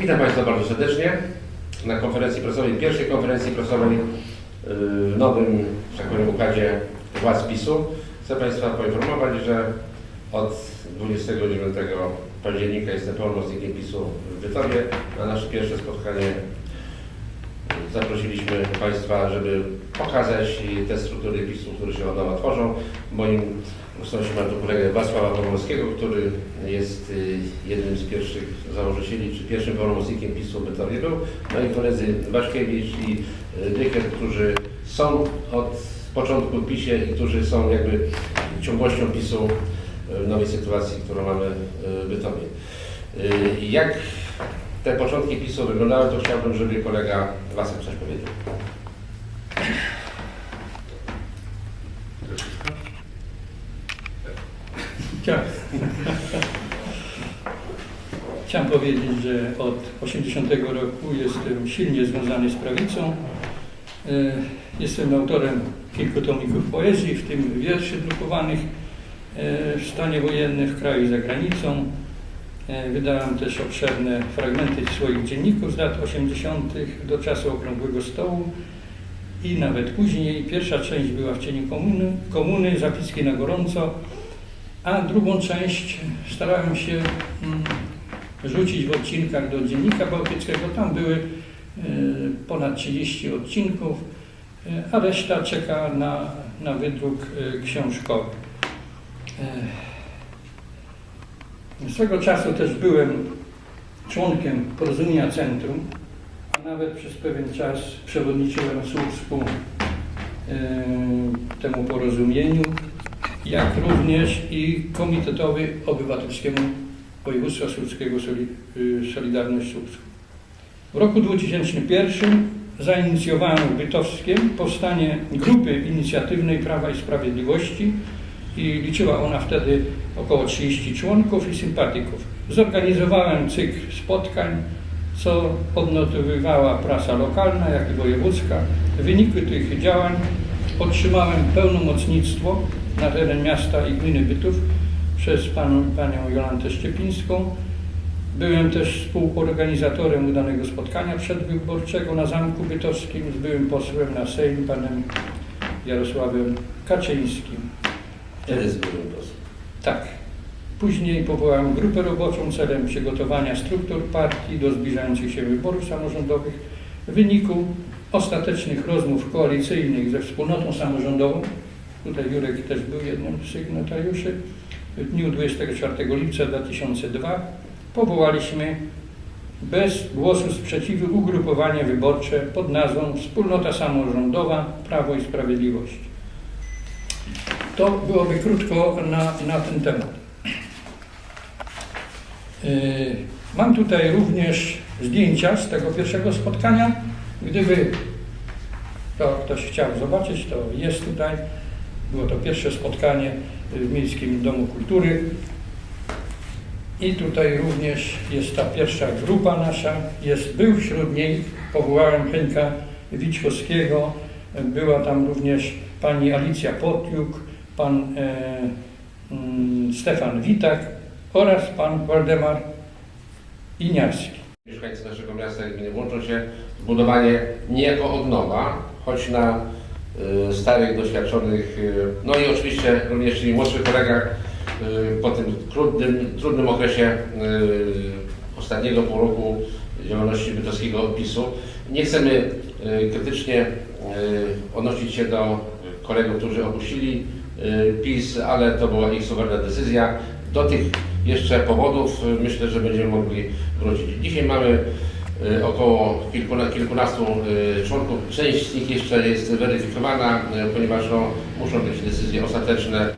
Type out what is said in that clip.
Witam Państwa bardzo serdecznie na konferencji prasowej, pierwszej konferencji prasowej yy, w nowym, że tak powiem, układzie władz PiSu. Chcę Państwa poinformować, że od 29 października jestem pełnomocnikiem PiSu w Bytowie. Na nasze pierwsze spotkanie zaprosiliśmy Państwa, żeby pokazać te struktury PiSu, które się od nowa tworzą. Moim sąsiadem mam tu kolegę Wacława Pawłowskiego, który jest y, jednym z pierwszych założycieli, czy pierwszym pełnomocnikiem PiSu w Bytowie był. No i koledzy Waszkiewicz i y, Dyker, którzy są od początku PiSie i którzy są jakby ciągłością PiSu w nowej sytuacji, którą mamy y, w Bytowie. Y, Jak te początki PiSu wyglądały, to chciałbym, żeby kolega Wasek coś powiedział. Chciałem, chciałem powiedzieć, że od 80 roku jestem silnie związany z prawicą. E, Jestem autorem kilku tomików poezji, w tym wierszy drukowanych e, w stanie wojennym w kraju i za granicą. E, Wydałem też obszerne fragmenty swoich dzienników z lat 80. do czasu Okrągłego Stołu i nawet później. Pierwsza część była w cieniu komuny, komuny zapiski na gorąco, a drugą część starałem się mm, rzucić w odcinkach do Dziennika Bałtyckiego. Tam były e, ponad 30 odcinków, e, a reszta czeka na, na wydruk książkowy. Swego czasu też byłem członkiem Porozumienia Centrum, a nawet przez pewien czas przewodniczyłem Słupsku e, temu porozumieniu jak również i Komitetowi Obywatelskiemu Województwa Słupskiego y, Solidarność Słupską. W roku 2001 zainicjowałem w Bytowskiem powstanie grupy inicjatywnej Prawa i Sprawiedliwości i liczyła ona wtedy około 30 członków i sympatyków. Zorganizowałem cykl spotkań, co odnotowywała prasa lokalna, jak i wojewódzka. W wyniku tych działań otrzymałem pełnomocnictwo na teren miasta i gminy Bytów przez panią, panią Jolantę Szczepińską. Byłem też współorganizatorem udanego spotkania przedwyborczego na Zamku Bytowskim z byłym posłem na Sejm, panem Jarosławem Kaczyńskim. Tak. Później powołałem grupę roboczą celem przygotowania struktur partii do zbliżających się wyborów samorządowych. W wyniku ostatecznych rozmów koalicyjnych ze wspólnotą samorządową, tutaj Jurek też był jednym z sygnatariuszy, w dniu 24 lipca 2002 powołaliśmy bez głosu sprzeciwu ugrupowanie wyborcze pod nazwą Wspólnota Samorządowa Prawo i Sprawiedliwość. To byłoby krótko na, na ten temat. Yy, Mam tutaj również zdjęcia z tego pierwszego spotkania. Gdyby to ktoś chciał zobaczyć, to jest tutaj. Było to pierwsze spotkanie w Miejskim Domu Kultury. I tutaj również jest ta pierwsza grupa nasza. Jest, był wśród niej, powołałem Henka Wiczkowskiego. Była tam również pani Alicja Potjuk, pan e, mm, Stefan Witak oraz pan Waldemar Iniarski. Mieszkańcy naszego miasta i gminy łączą się w budowanie niejako od nowa, choć na y, starych, doświadczonych, y, no i oczywiście również i młodszych kolegach po tym trudnym, trudnym okresie ostatniego pół roku działalności bytowskiego PiSu. Nie chcemy krytycznie odnosić się do kolegów, którzy opuścili PiS, ale to była ich suwerenna decyzja. Do tych jeszcze powodów y, myślę, że będziemy mogli wrócić. Dzisiaj mamy y, około kilkuna, kilkunastu y, członków. Część z nich jeszcze jest weryfikowana, y, ponieważ no, muszą być decyzje ostateczne.